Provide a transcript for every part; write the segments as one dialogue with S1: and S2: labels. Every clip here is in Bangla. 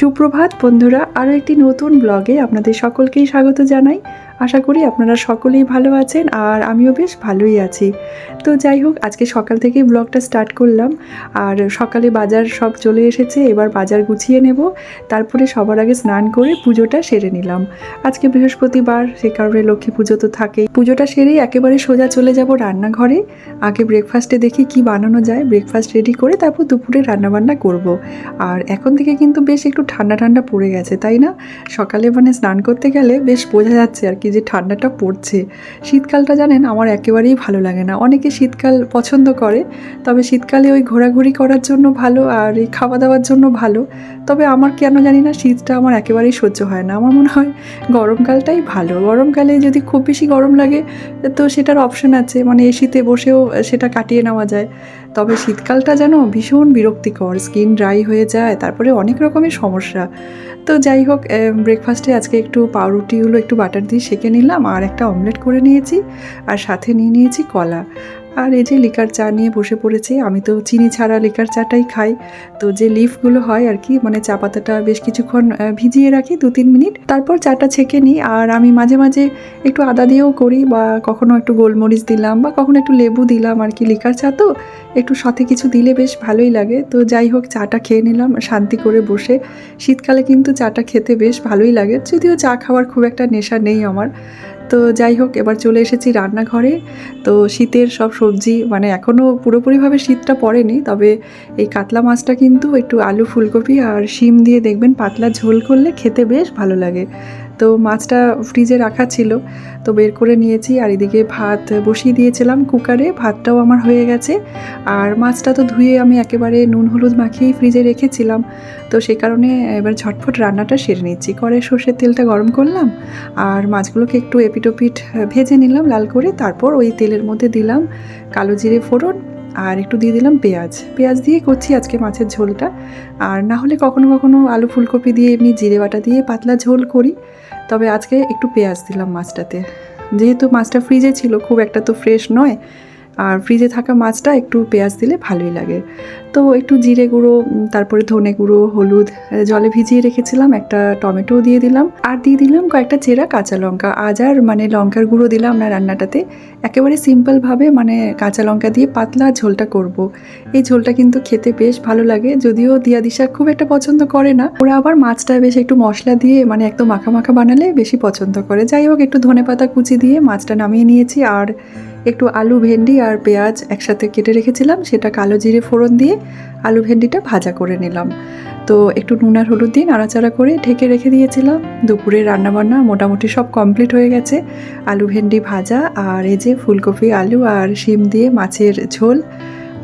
S1: সুপ্রভাত বন্ধুরা আরও একটি নতুন ব্লগে আপনাদের সকলকেই স্বাগত জানাই। আশা করি আপনারা সকলেই ভালো আছেন আর আমিও বেশ ভালোই আছি। তো যাই হোক, আজকে সকাল থেকেই ব্লগটা স্টার্ট করলাম। আর সকালে বাজার সব চলে এসেছে, এবার বাজার গুছিয়ে নেব। তারপরে সবার আগে স্নান করে পুজোটা সেরে নিলাম। আজকে বৃহস্পতিবার, সে কারণে লক্ষ্মী পুজো তো থাকেই। পুজোটা সেরেই একেবারে সোজা চলে যাব রান্নাঘরে। আগে ব্রেকফাস্টে দেখি কি বানানো যায়। ব্রেকফাস্ট রেডি করে তারপর দুপুরে রান্নাবান্না করব। আর এখন থেকে কিন্তু বেশ একটু ঠান্ডা ঠান্ডা পড়ে গেছে, তাই না? সকালে মানে স্নান করতে গেলে বেশ বোঝা যাচ্ছে আর কি যে ঠান্ডাটা পড়ছে, শীতকালটা জানেন আমার একেবারেই ভালো লাগে না। অনেকে শীতকাল পছন্দ করে, তবে শীতকালে ওই ঘোরাঘুরি করার জন্য ভালো আর এই খাওয়া দাওয়ার জন্য ভালো। তবে আমার কেন জানি না শীতটা আমার একেবারেই সহ্য হয় না। আমার মনে হয় গরমকালটাই ভালো। গরমকালে যদি খুব বেশি গরম লাগে, তো সেটার অপশন আছে। মানে এসিতে বসেও সেটা কাটিয়ে নেওয়া যায়। তবে শীতকালটা যেন ভীষণ বিরক্তিকর, স্কিন ড্রাই হয়ে যায়, তারপরে অনেক রকমের সমস্যা। তো যাই হোক ব্রেকফাস্টে আজকে একটু পাউরুটিগুলো একটু বাটার দিয়ে সেঁকে নিলাম আর একটা অমলেট করে নিয়েছি আর সাথে নিয়ে নিয়েছি কলা। আর এই যে লিকার চা নিয়ে বসে পড়েছি, আমি তো চিনি ছাড়া লিকার চাটাই খাই। তো যে লিফগুলো হয় আর কি মানে চা পাতাটা বেশ কিছুক্ষণ ভিজিয়ে রাখি দু তিন মিনিট, তারপর চাটা ছেঁকে নিই। আর আমি মাঝে মাঝে একটু আদা দিয়েও করি বা কখনো একটু গোলমরিচ দিলাম বা কখনো একটু লেবু দিলাম আর কি লিকার চা তো, একটু সাথে কিছু দিলে বেশ ভালোই লাগে। তো যাই হোক, চাটা খেয়ে নিলাম, শান্তি করে বসে। শীতকালে কিন্তু চাটা খেতে বেশ ভালোই লাগে, যদিও চা খাওয়ার খুব একটা নেশা নেই আমার। তো যাই হোক, এবার চলে এসেছি রান্নাঘরে। তো শীতের সব সবজি মানে এখনও পুরোপুরিভাবে শীতটা পড়েনি, তবে এই কাতলা মাছটা কিন্তু একটু আলু ফুলকপি আর শিম দিয়ে দেখবেন পাতলা ঝোল করলে খেতে বেশ ভালো লাগে। তো মাছটা ফ্রিজে রাখা ছিল, তো বের করে নিয়েছি আর এদিকে ভাত বসিয়ে দিয়েছিলাম কুকারে, ভাতটাও আমার হয়ে গেছে। আর মাছটা তো ধুয়ে আমি একেবারে নুন হলুদ মাখিয়েই ফ্রিজে রেখেছিলাম, তো সেই কারণে এবার ঝটফট রান্নাটা সেরে নিচ্ছি। কড়াই সর্ষের তেলটা গরম করলাম আর মাছগুলোকে একটু এপিটোপিট ভেজে নিলাম লাল করে, তারপর ওই তেলের মধ্যে দিলাম কালো জিরে ফোড়ন আর একটু দিয়ে দিলাম পেঁয়াজ। পেঁয়াজ দিয়ে করছি আজকে মাছের ঝোলটা। আর না হলে কখনো কখনো আলু ফুলকপি দিয়ে, এমনি জিরে বাটা দিয়ে পাতলা ঝোল করি। তবে আজকে একটু পেঁয়াজ দিলাম মাছটাতে। যেহেতু মাছটা ফ্রিজে ছিল, খুব একটা তো ফ্রেশ নয়। আর ফ্রিজে থাকা মাছটা একটু পেঁয়াজ দিলে ভালোই লাগে। তো একটু জিরে গুঁড়ো তারপরে ধনে গুঁড়ো, হলুদ জলে ভিজিয়ে রেখেছিলাম, একটা টমেটো দিয়ে দিলাম। আর দিয়ে দিলাম কয়েকটা চেরা কাঁচা লঙ্কা। আজ আর মানে লঙ্কার গুঁড়ো দিলাম না রান্নাটাতে। একেবারে সিম্পলভাবে মানে কাঁচা লঙ্কা দিয়ে পাতলা ঝোলটা করব। এই ঝোলটা কিন্তু খেতে বেশ ভালো লাগে, যদিও দিয়া দিশা খুব একটা পছন্দ করে না। ওরা আবার মাছটা বেশ একটু মশলা দিয়ে মানে একদম মাখা মাখা বানালে বেশি পছন্দ করে। যাই হোক, একটু ধনে পাতা কুচি দিয়ে মাছটা নামিয়ে নিয়েছি। আর একটু আলু ভেন্ডি আর পেঁয়াজ একসাথে কেটে রেখেছিলাম, সেটা কালো জিরে ফোড়ন দিয়ে আলু ভেন্ডিটা ভাজা করে নিলাম। তো একটু নুন আর হলুদ দিয়ে নাড়াচাড়া করে ঢেকে রেখে দিয়েছিলাম। দুপুরে রান্নাবান্না মোটামুটি সব কমপ্লিট হয়ে গেছে। আলু ভেন্ডি ভাজা আর এই যে ফুলকপি, আলু আর শিম দিয়ে মাছের ঝোল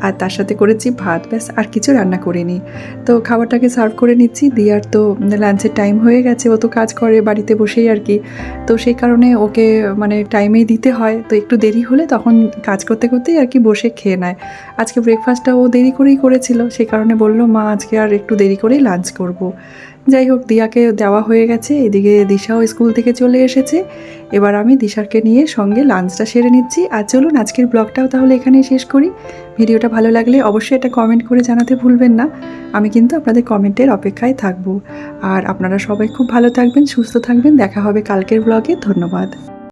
S1: আর তার সাথে করেছি ভাত, ব্যাস, আর কিছু রান্না করিনি। তো খাবারটাকে সার্ভ করে নিচ্ছি, দিয়ে আর তো লাঞ্চের টাইম হয়ে গেছে, ও তো কাজ করে বাড়িতে বসেই আর কি। তো সেই কারণে ওকে মানে টাইমেই দিতে হয়, তো একটু দেরি হলে তখন কাজ করতে করতেই আর কি বসে খেয়ে নেয়। আজকে ব্রেকফাস্টটা ও দেরি করেই করেছিল, সেই কারণে বলল, মা, আজকে আর একটু দেরি করেই লাঞ্চ করব। যাই হোক, দিয়াকে দেওয়া হয়ে গেছে। এদিকে দিশাও স্কুল থেকে চলে এসেছে। এবার আমি দিশাকে নিয়ে সঙ্গে লাঞ্চটা সেরে নিচ্ছি। আর চলুন, আজকের ব্লগটাও তাহলে এখানেই শেষ করি। ভিডিওটা ভালো লাগলে অবশ্যই এটা কমেন্ট করে জানাতে ভুলবেন না। আমি কিন্তু আপনাদের কমেন্টের অপেক্ষায় থাকব। আর আপনারা সবাই খুব ভালো থাকবেন, সুস্থ থাকবেন। দেখা হবে কালকের ব্লগে ধন্যবাদ।